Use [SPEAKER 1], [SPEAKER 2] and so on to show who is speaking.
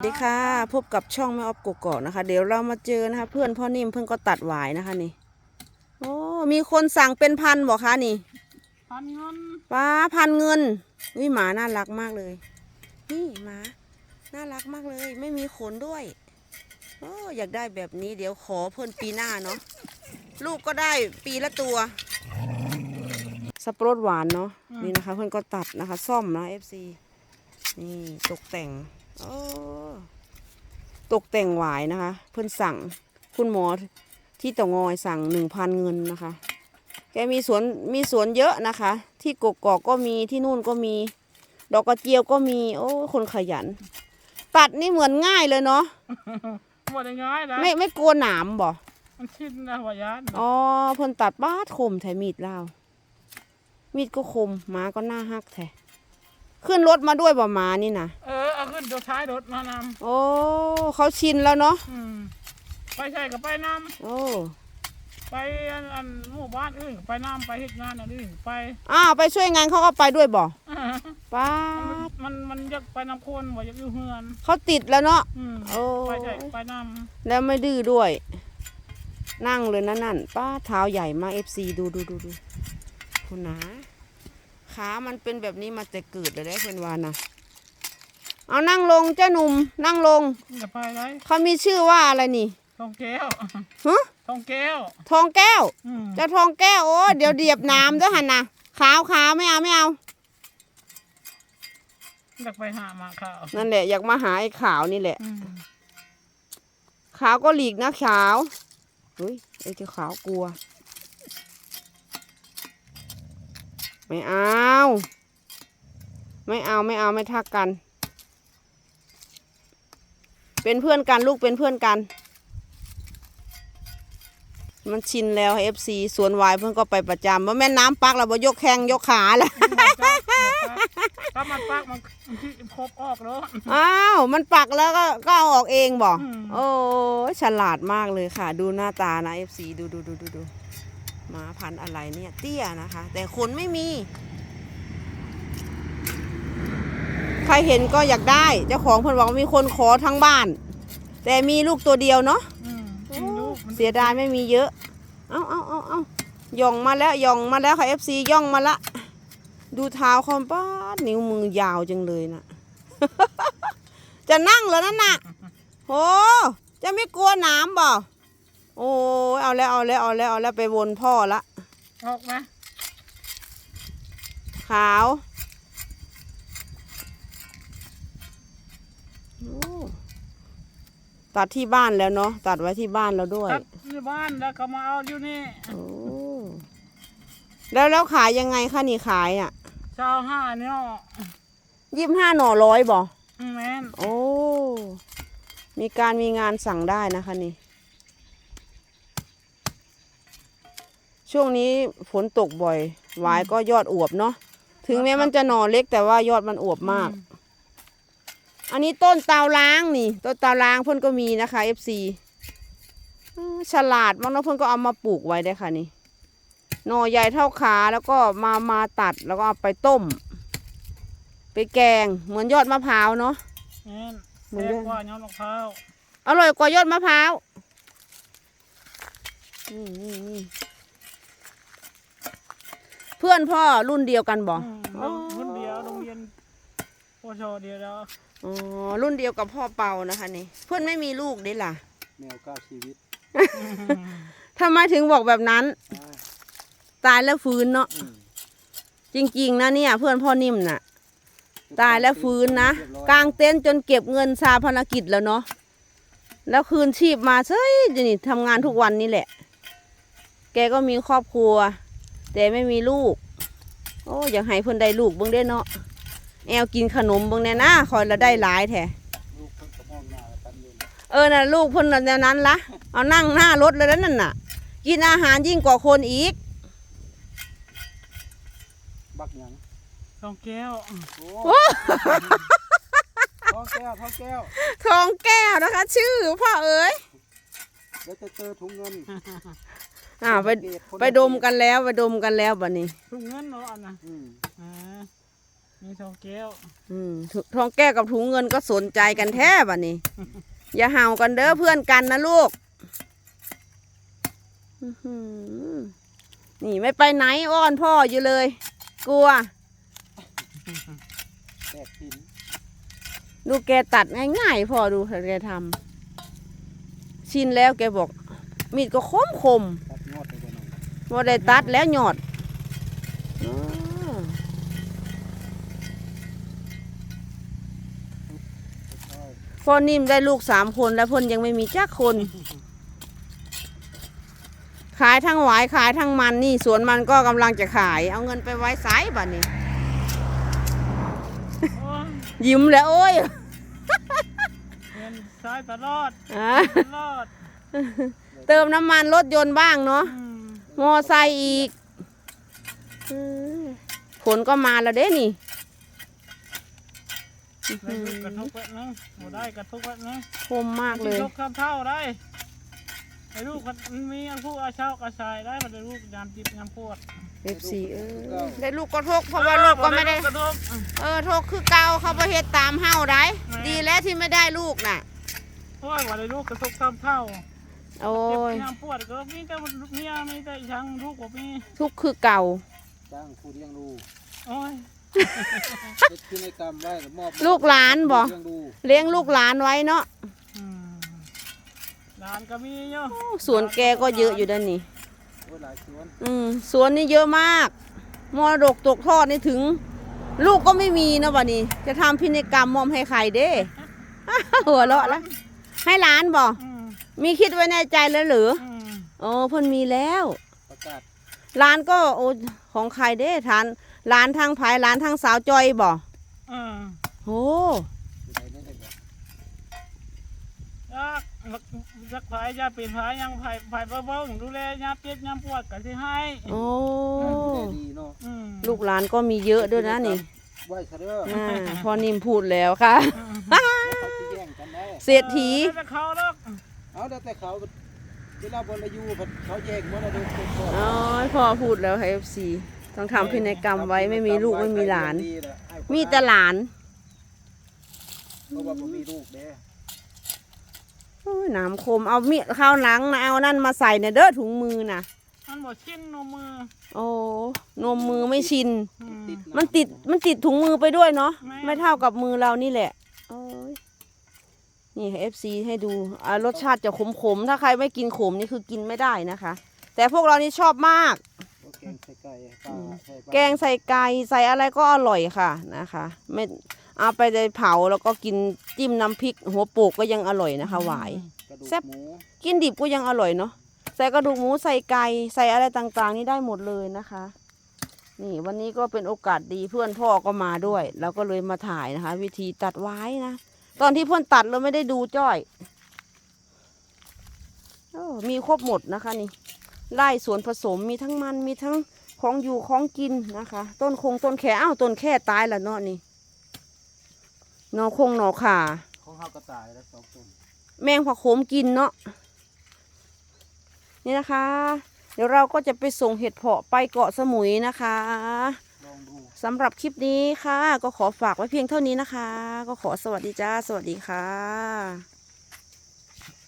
[SPEAKER 1] สวัสดีค่ะ พบกับช่องแม่ออฟกกอกนะคะ เดี๋ยวเรามาเจอนะคะ เพื่อนพ่อนิ่มเพิ่งก็ตัดหวายนะคะนี่โอ้มีคนสั่งเป็นพันบอกคะนี่
[SPEAKER 2] พันเงิน
[SPEAKER 1] ป้าพันเงินวิหมาน่ารักมากเลย นี่หมาน่ารักมากเลย ไม่มีขนด้วยโอ้อยากได้แบบนี้เดี๋ยวขอเพื่อนปีหน้าเนาะลูกก็ได้ปีละตัวสับปะรดหวานเนาะนี่นะคะ เพื่อนก็ตัดนะคะ ซ่อมนะ FC นี่ตกแต่งโอ้ ตกแต่งหวายนะคะ เพื่อนสั่งคุณหมอที่เตางอยสั่งหนึ่งพันเงินนะคะ แกมีสวนมีสวนเยอะนะคะ ที่กกอกก็มีที่นู่นก็มี ดอกกระเจียวก็มี โอ้ยคนขยัน ตัดนี่เหมือนง่ายเลยเนาะ
[SPEAKER 2] หมดง่ายนะ
[SPEAKER 1] ไม่ไม่กลัวหนามบ่
[SPEAKER 2] มันชินนะหัวยาน
[SPEAKER 1] อ๋อเพิ่นตัดบ้าดคมแถมีดเล่าวมีดก็คมหมาก็หน้าหักแท้ขึ้นรถมาด้วยบ่หมานี่นะ
[SPEAKER 2] เออเอา ขึ้นตัวท้ายรถมาน
[SPEAKER 1] โอ้เขาชินแล้วเนาะำ
[SPEAKER 2] อืมไปใช่กับไปน
[SPEAKER 1] โอ้ำ
[SPEAKER 2] ไปอันอันหมู่บ้านอื่นไปนำไปเฮ็ดงานอันอื่นไป
[SPEAKER 1] อ้าวไปช่วยงานเขาก็ไปด้วยบ่ป้าด
[SPEAKER 2] มันมันอยากไปนำคนบ่อยากอยู่เฮือน
[SPEAKER 1] เขาติดแล้วเนาะ
[SPEAKER 2] อืม
[SPEAKER 1] โอ้
[SPEAKER 2] ไปใช่ไปน
[SPEAKER 1] แล้วไม่ดื้อด้วย นั่งเลยนะนั่นป้าเท้าใหญ่มากเอฟซีดูดูดูดูคุณนะขามันเป็นแบบนี้มาแต่เกิดเลยได้เพื่อนวานะ เอานั่งลงเจ้าหนุ่มนั่งลงำ
[SPEAKER 2] จะไปไร
[SPEAKER 1] เขามีชื่อว่าอะไรนี่
[SPEAKER 2] ทองแก้ว
[SPEAKER 1] ฮะ
[SPEAKER 2] ทองแก้ว
[SPEAKER 1] ทองแก้ว
[SPEAKER 2] อืม
[SPEAKER 1] เจ้าทองแก้วโอ้เดี๋ยวเดียบน้ำด้วยหันนะขาวขาวไม่เอาไม่เอา
[SPEAKER 2] อยากไปหามาข่าว
[SPEAKER 1] นั่นแหละอยากมาหาไอ้ขาวนี่แหละ
[SPEAKER 2] อืม
[SPEAKER 1] ขาวก็หลีกนะขาวเฮ้ยไอ้เจ้าขาวกลัว ไม่เอา ไม่เอาไม่เอาไม่ทักกัน เป็นเพื่อนกันลูกเป็นเพื่อนกัน มันชินแล้วเอฟซีสวนวายเพื่อนก็ไปประจำว่าแม่น้ำปักแล้วบ่ยกแข้งยกขาแล้ว
[SPEAKER 2] ถ้ามันปักมันที่ครบออกแล้ว
[SPEAKER 1] อ้าวมันปักแล้วก็ก็เอาออกเองบอก
[SPEAKER 2] อืม
[SPEAKER 1] โอ้ยฉลาดมากเลยค่ะ ดูหน้าตานะ FC ดูดูดูดูดูหมาพันธุ์อะไรเนี่ย เตี้ยนะคะ แต่ขนไม่มี ใครเห็นก็อยากได้ เจ้าของเพิ่นบอกว่ามีคนขอทั้งบ้าน แต่มีลูกตัวเดียวเนาะ
[SPEAKER 2] อืมมันลูกมัน
[SPEAKER 1] เสียดายไม่มีเยอะ เอาเอาเอาเอาย่องมาแล้วย่องมาแล้วค่ะ FC ย่องมาละ ดูเท้าคอมป้าดนิ้วมือยาวจังเลยนะ จะนั่งเหรอนั่นน่ะโหจะไม่กลัวหน้ำบ่โอ้ยเอาแล้วเอาแล้วเอาแล้วเอาแล้วไปวนพ่อละ
[SPEAKER 2] ออกไหม
[SPEAKER 1] ขาวโอ้ ตัดที่บ้านแล้วเนาะตัดไว้ที่บ้านแล้วด้วย
[SPEAKER 2] ตัดที่บ้านแล้วก็มาเอาอยู่นี่
[SPEAKER 1] โอ้แล้วแล้วขายยังไงคะนี่ขายอะ
[SPEAKER 2] เจ้าห้าเนี่ย
[SPEAKER 1] ยี่สิบห้าหน่อร้อยบ่
[SPEAKER 2] แม่น
[SPEAKER 1] โอ้มีการมีงานสั่งได้นะคะนี่ ช่วงนี้ฝนตกบ่อย หวายก็ยอดอวบเนาะถึงแม้มันจะหน่อเล็กแต่ว่ายอดมันอวบมาก อันนี้ต้นเตาล้างนี่ ต้นเตาล้างเพื่อนก็มีนะคะ FC อืมฉลาดมากแล้วเพื่อนก็เอามาปลูกไว้ได้ค่ะนี่หน่อใหญ่เท่าขาแล้วก็มามาตัดแล้วก็เอาไปต้ม ไปแกงเหมือนยอดมะพร้าวเนาะ
[SPEAKER 2] แม่น
[SPEAKER 1] หมุน
[SPEAKER 2] แพ
[SPEAKER 1] เรื่อง
[SPEAKER 2] งกว่ายอดมะพร้าว
[SPEAKER 1] อร่อยกว่ายอดมะพร้าวนี่นี่นี่เพื่อนพ่อรุ่นเดียวกันบ่
[SPEAKER 2] อืมโรงคนเดียวโรงเรียน ปชเดียวแล้ว
[SPEAKER 1] อ๋อรุ่นเดียวกับพ่อเปานะคะนี่ เพื่อนไม่มีลูกเด้ล่ะ
[SPEAKER 3] แมวก้าวชีวิต
[SPEAKER 1] ทำไมถึงบอกแบบนั้น
[SPEAKER 3] อ่า
[SPEAKER 1] ตายแล้วฟื้นเนาะ
[SPEAKER 3] อืม
[SPEAKER 1] จริง ๆ นะเนี่ย เพื่อนพ่อนิ่มน่ะ ตายแล้วฟื้นนะ
[SPEAKER 3] เรียบร้อย
[SPEAKER 1] กลางเต็นท์จนเก็บเงินซาภารกิจแล้วเนาะแล้วคืนชีพมาเฮ้ยนี่ทำงานทุกวันนี่แหละ แกก็มีครอบครัว แต่ไม่มีลูก โอ้อยากให้เพิ่นได้ลูกเบิ่งได้เนาะ แอวกินขนมเบิ่งแน่นะคอยละได้หลายแท้
[SPEAKER 3] ลูกเพิ่งกับห้องหน้าแล้วกันอยู่
[SPEAKER 1] เออน่ะลูกเพิ่นน่ะแนวนั้นละเอานั่งหน้ารถเลยแล้วนั่นน่ะ กินอาหารยิ่งกว่าคนอีก
[SPEAKER 3] บักหยัง
[SPEAKER 2] ทองแก้ว
[SPEAKER 3] โอ้ท้องแก้วท้องแก้ว
[SPEAKER 1] ทองแก้วนะคะ ชื่อพ่อเอ๋ย
[SPEAKER 3] เดี๋ยวจะเจอถุงเงิน
[SPEAKER 1] อ่าไปไปดมกันแล้วไปดมกันแล้วบัดนี้
[SPEAKER 2] ถุงเงินเนาะอันน่ะ
[SPEAKER 3] อื ม
[SPEAKER 2] อ่ามีทองแก้ว
[SPEAKER 1] อืมถุทองแก้วกับถุงเงินก็สนใจกันแท้บัดนี้อย่าเห่ากันเด้อเพื่อนกันนะลูกอื้อหือนี่ไม่ไปไหนอ้อนพ่ออยู่เลย กลัว
[SPEAKER 3] แตกหิน
[SPEAKER 1] ดูแกตัดง่ายๆ พ่อดูแกทำชินแล้วแกบอก มีดก็คมคม
[SPEAKER 3] ตัดงอดไปกันหน่อย
[SPEAKER 1] ๆบ่ได้ตัดแล้วหยอดอ๋อ
[SPEAKER 3] ใช่
[SPEAKER 1] พ่อนิ่มได้ลูกสามคนแล้วเพ่นยังไม่มีจักคน ขายทั้งหวายขายทั้งมันนี่สวนมันก็กำลังจะขาย เอาเงินไปไว้ไสบัดนี้
[SPEAKER 2] โอ้ย
[SPEAKER 1] ยิ้มแล้วโอ้ย
[SPEAKER 2] เงินใช้ตลอด
[SPEAKER 1] อ่า
[SPEAKER 2] ตลอด
[SPEAKER 1] เติมน้ำมันรถยนต์บ้างเนาะ
[SPEAKER 2] อืม
[SPEAKER 1] มอไซค์อีกอืมฝนก็มาแล้วเด้นี่
[SPEAKER 2] ได้ลูกกระทบแวะนึงบ่ได้กระทบแวะนึง
[SPEAKER 1] คมมากเลย
[SPEAKER 2] ยกคำเท่าได้ไอ้ลูกมันมีอันผู้อาเช่ากระชายได้มันได้ลูกยามจิบยามปวด
[SPEAKER 1] เอฟซีเออได้ลูกก็ทกเพราะว่าลูกก็ไม่ได้
[SPEAKER 2] กระทบ
[SPEAKER 1] เออทกคือเก่าเขาประเฮ็ดตามเฮาได้
[SPEAKER 2] แม่
[SPEAKER 1] ดีแล้วที่ไม่ได้ลูกน่ะ
[SPEAKER 2] โอ้ยว่าได้ลูกกระทบคำเท่า
[SPEAKER 1] โอ้
[SPEAKER 2] เจ็บ
[SPEAKER 1] ย
[SPEAKER 2] ยามปวดก็มีแต่เมียมีแต่อีช่างลูกบ่มี
[SPEAKER 1] ทุกข์คือเก่า
[SPEAKER 3] จ้างผู้เลี้ยงดู
[SPEAKER 2] โอ้ย
[SPEAKER 3] เฮ็ด พินัยกรรมไว้แล้วมอบ
[SPEAKER 1] ลูกหลานบ่
[SPEAKER 3] เลี้ยงดู
[SPEAKER 1] เลี้ยงลูกหลานไว้เนาะ
[SPEAKER 2] อืมหลานก็มีเนาะ
[SPEAKER 1] โอ้สวนแกก็เยอะอยู่ด้านนี้
[SPEAKER 3] โอ้ยหลายสวน
[SPEAKER 1] อืมสวนนี่เยอะมากมรดกตกทอดนี่ถึง ลูกก็ไม่มีนะวันนี้ จะทำพินัยกรรมมอมให้ใครเด้ หัวเราะแล้วให้หลานบ่
[SPEAKER 2] อืม
[SPEAKER 1] มีคิดไว้ในใจแล้วหรือ
[SPEAKER 2] อืม
[SPEAKER 1] โอ้เพิ่นมีแล้ว
[SPEAKER 3] ประกาศ
[SPEAKER 1] ร้านก็โอ้ของใครเด้ทาน ร้านทางภายร้านทางสาวจอยบ่
[SPEAKER 2] อืม
[SPEAKER 1] โอ้
[SPEAKER 3] อยู่ในนี้ได้บ่
[SPEAKER 2] ยักยักผายยาเป็นผายยังผายผายเบาๆดูแลยามเจ็บยามปวดก็สิให้
[SPEAKER 1] โอ้
[SPEAKER 3] ดูแลดีเนาะ
[SPEAKER 2] อืม
[SPEAKER 1] ลูกหลานก็มีเยอะด้วยนะนี่
[SPEAKER 3] ไว้ซะเด้อ
[SPEAKER 1] อ่าพอนิ่มพูดแล้วค่ะ
[SPEAKER 3] แล้วเขาสิแย่งกันได้
[SPEAKER 1] เศรษฐี
[SPEAKER 2] เออแล้วเขาดอก
[SPEAKER 3] เอาแต่แต่เขาเวลาบนอายุเพิ่นเขาแย่งมรดกตกทอด
[SPEAKER 1] อ๋อพอพูดแล้วค่ะ FC ต้องทำพินัยกรรมไว้ไม่มีลูกไม่มีหลาน มีแต่หลาน
[SPEAKER 3] เพราะว่าบ่มีลูกเด้
[SPEAKER 1] โอ้ยน้ำคมเอามีดข้าวหลังนะเอานั่นมาใส่เนี่ยเด้อถุงมือน่ะ
[SPEAKER 2] มันบ่ชินนมมือ
[SPEAKER 1] โอ้นมมือไม่ชิน
[SPEAKER 2] อืม
[SPEAKER 3] ติดำ
[SPEAKER 1] มันติดมันติดถุงมือไปด้วยเนาะ
[SPEAKER 2] แม่
[SPEAKER 1] ไม่เท่ากับมือเรานี่แหละโอ้ยนี่เอฟซีให้ดูอ่ารสชาติจะขมๆ ถ้าใครไม่กินขมนี่คือกินไม่ได้นะคะ แต่พวกเรานี่ชอบมาก
[SPEAKER 3] แกงใส่ไก่ปลาใส่ปลา
[SPEAKER 1] แกงใส่ไก่ใส่อะไรก็อร่อยค่ะนะคะ ไม่เอาไปในเผาแล้วก็กินจิ้มน้ำพริก หัวโปกก็ยังอร่อยนะคะหวาย
[SPEAKER 3] กระดูก
[SPEAKER 1] แซ่บ
[SPEAKER 3] หมู
[SPEAKER 1] กินดิบก็ยังอร่อยเนาะใส่กระดูกหมูใส่ไก่ใส่อะไรต่างๆ นี่ได้หมดเลยนะคะ นี่วันนี้ก็เป็นโอกาสดีเพื่อนพ่อก็มาด้วยเราก็เลยมาถ่ายนะคะ วิธีตัดไว้นะ ตอนที่เพื่อนตัดเราไม่ได้ดูจ้อยโอ้มีครบหมดนะคะนี่ ไล่สวนผสมมีทั้งมันมีทั้งของอยู่ของกินนะคะ ต้นคงต้นแค่อ้าวต้นแค่ตายแล้วเนาะนี่หนอคงหนอขา
[SPEAKER 3] ของเฮากระต่ายแล้วสองต้น
[SPEAKER 1] แมงผักโขมกินเนาะนี่นะคะ เดี๋ยวเราก็จะไปส่งเห็ดเพาะไปเกาะสมุยนะคะ
[SPEAKER 3] ลองดู
[SPEAKER 1] สำหรับคลิปนี้ค่ะ ก็ขอฝากไว้เพียงเท่านี้นะคะ ก็ขอสวัสดีจ้า สวัสดีค่ะ